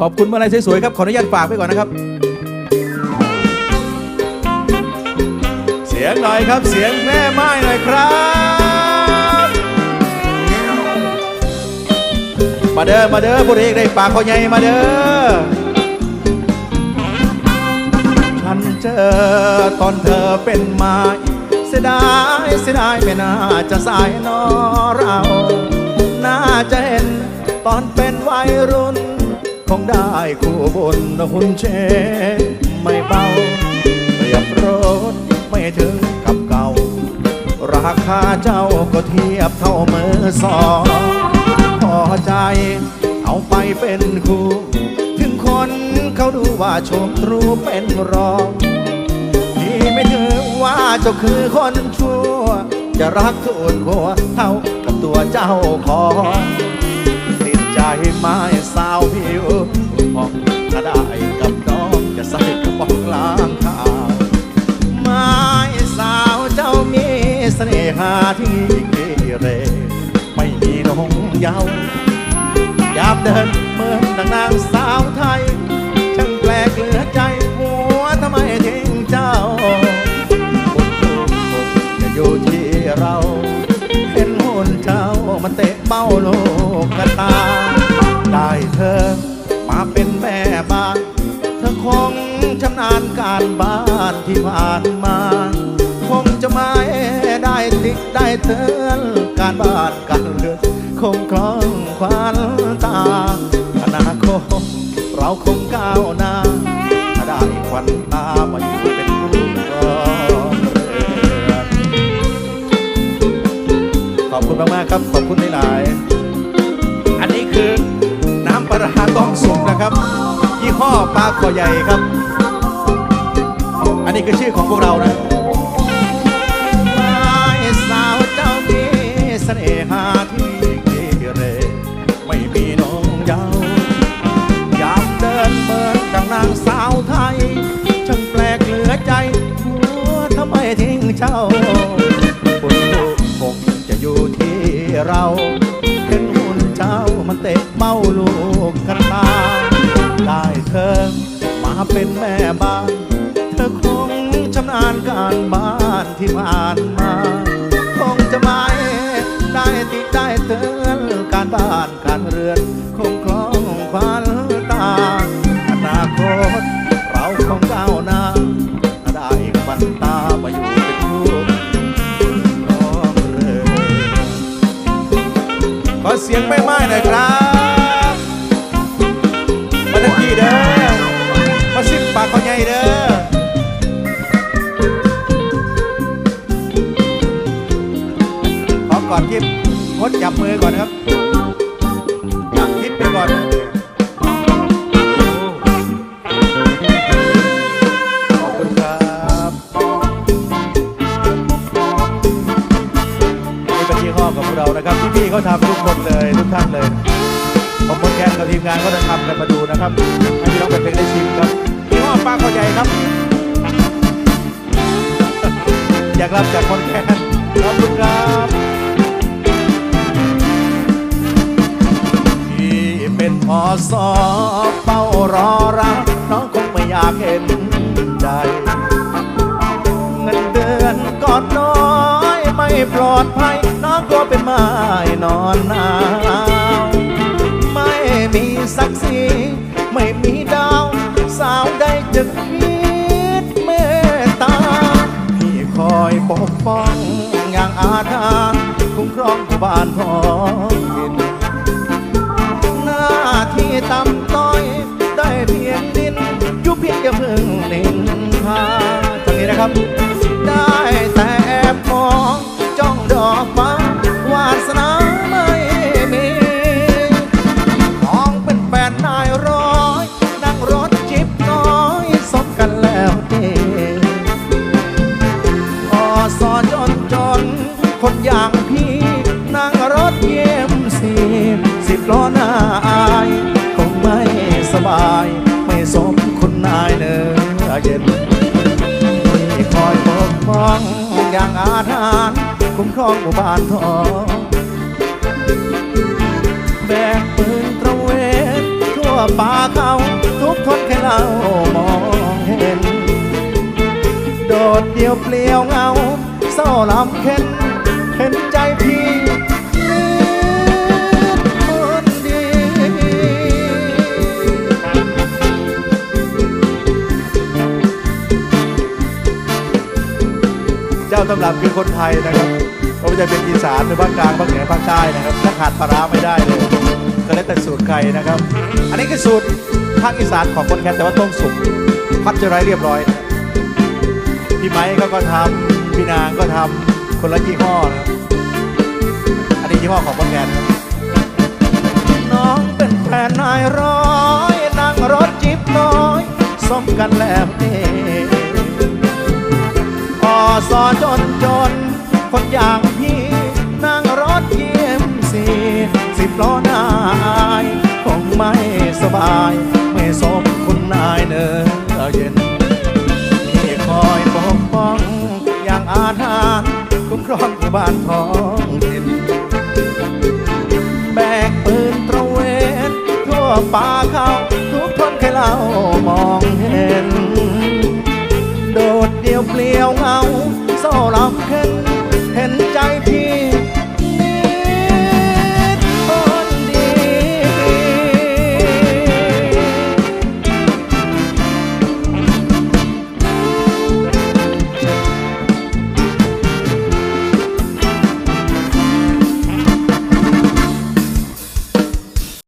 ขอบคุณมาลัยสวยๆครับ ขออนุญาตฝากไว้ก่อนนะครับ เสียงหน่อยครับ เสียงแม่ไม้หน่อยครับ มาเด้อ มาเด้อผู้เอกได้ปากเขาใหญ่มาเด้อ ฉันเจอตอนเธอเป็นไม้เสียดายเสียดายไม่น่าจะสายนอเรา น่าจะเห็นตอนเป็นวัยรุ่น คงได้คู่บุญหุ่นเชนไม่เบาเรียบรถไม่ถึงกับเก่า ราคาเจ้าก็เทียบเท่ามือสองพอใจเอาไปเป็นคู่ ถึงคนเขาดูว่าชมรู้เป็นรองพี่ไม่ถือว่าเจ้าคือคนชั่ว จะรักทุนหัวเท่ากับตัวเจ้าของ ได้ไม้สาวผิวพองถ้าได้กับน้องจะใส่กระป๋องล้างข้าวไม้สาวเจ้ามีเสน่หาที่เกเร ไม่มีนงเยาวยาบเดินเหมือนดังนางสาวไทยช่างแปลกเหลือใจ มาเตะเบ้าโลกกตา ได้เธอมาเป็นแม่บ้าน เธอคงชำนาญการบ้านที่ผ่านมา คงจะไม่ได้ติดได้เตือนการบ้านการเรือนคงคล่องควาน ครับ ขอบคุณหลายๆ อันนี้คือน้ำปลาร้าต้องสุกนะครับ ยี่ห้อปลาขอใหญ่ครับ อันนี้คือชื่อของพวกเรานะาลูกกันตา ได้เธอมาเป็นแม่บ้าน เธอคงชำนาญการบ้านที่ผ่านมา คงจะไม่ได้ติดได้เตือนการบ้านการเรือน คงคล่องควานตา อนาคตเราคงก้าวหน้าได้ควันตามาอยู่เป็นคู่ของเรือขอเสียงไม่ไม้หน่อยครับ ขาใหญ่เด้อขอก่อนคลิปงดจับมือก่อนครับจับคลิปไปก่อนขอบคุณครับนี่เป็นยี่ห้อของพวกเรานะครับพี่ๆเขาทำทุกคนเลยทุกท่านเลยผมคนแคนกับทีมงานก็จะทำกันมาดูนะครับให้พี่น้องเป็นเพลงได้ชิมครับ อยากรับจากคนแคนขอบคุณครับพี่เป็นพอสอเป้ารอรับน้องคงไม่อยากเห็นใจเงินเดือนก่อนน้อยไม่ปลอดภัย น้องก็เป็นไม้นอนหนาวไม่มีศักดิ์ศรีไม่มีดาว สาวใดจะ ปกป้องอย่างอาทรคุ้มครองบ้านท้องถิ่นหน้าที่ต่ำต้อยได้เพียงดินยุบเพียงจะพึ่งนินทาทางนี้นะครับ คนอย่างพี่ นั่งรถเยี่ยมสิบสิบล้อหน้าอายคงไม่สบาย ไม่สมคุณนายเนื้อเย็นที่คอยปกป้องอย่างอาถรรพ์คุ้มครองหมู่บ้านทองแบกปืนตระเวนทั่วป่าเขาทุกคนแค่เรามองเห็น โดดเดี่ยวเปลี่ยวเงาเศร้าลำเข็น เจ้าตำรับคือคนไทยนะครับก็จะเป็นอีสานหรือภาคกลางภาคเหนือภาคใต้นะครับถ้าขาดปลาร้าไม่ได้เลยก็แล้วแต่สูตรใครนะครับ อันนี้คือสูตรภาคอีสานของคนแคนแต่ว่าต้มสุกพัดจะไรเรียบร้อยนะพี่ไม้เขาก็ทำพี่นางก็ทำคนละยี่ห้อนะอันนี้ยี่ห้อของคนแคนน้องเป็นแฟนนายร้อยนั่งรถจิบน้อยสมกันแล้วเอง สอจนจน คนอย่างพี่นั่งรถเยี่ยมสีสิบล้อนายคงไม่สบาย ไม่สมคุณนายเนอเย็นที่คอยปกป้องอย่างอาทานคุ้มครองอยู่บ้านท้องถิ่นแบกปืนตระเวนทั่วป่าเขาทุกคนเคยเล่ามองเห็น โดดเดี่ยวเปลี่ยว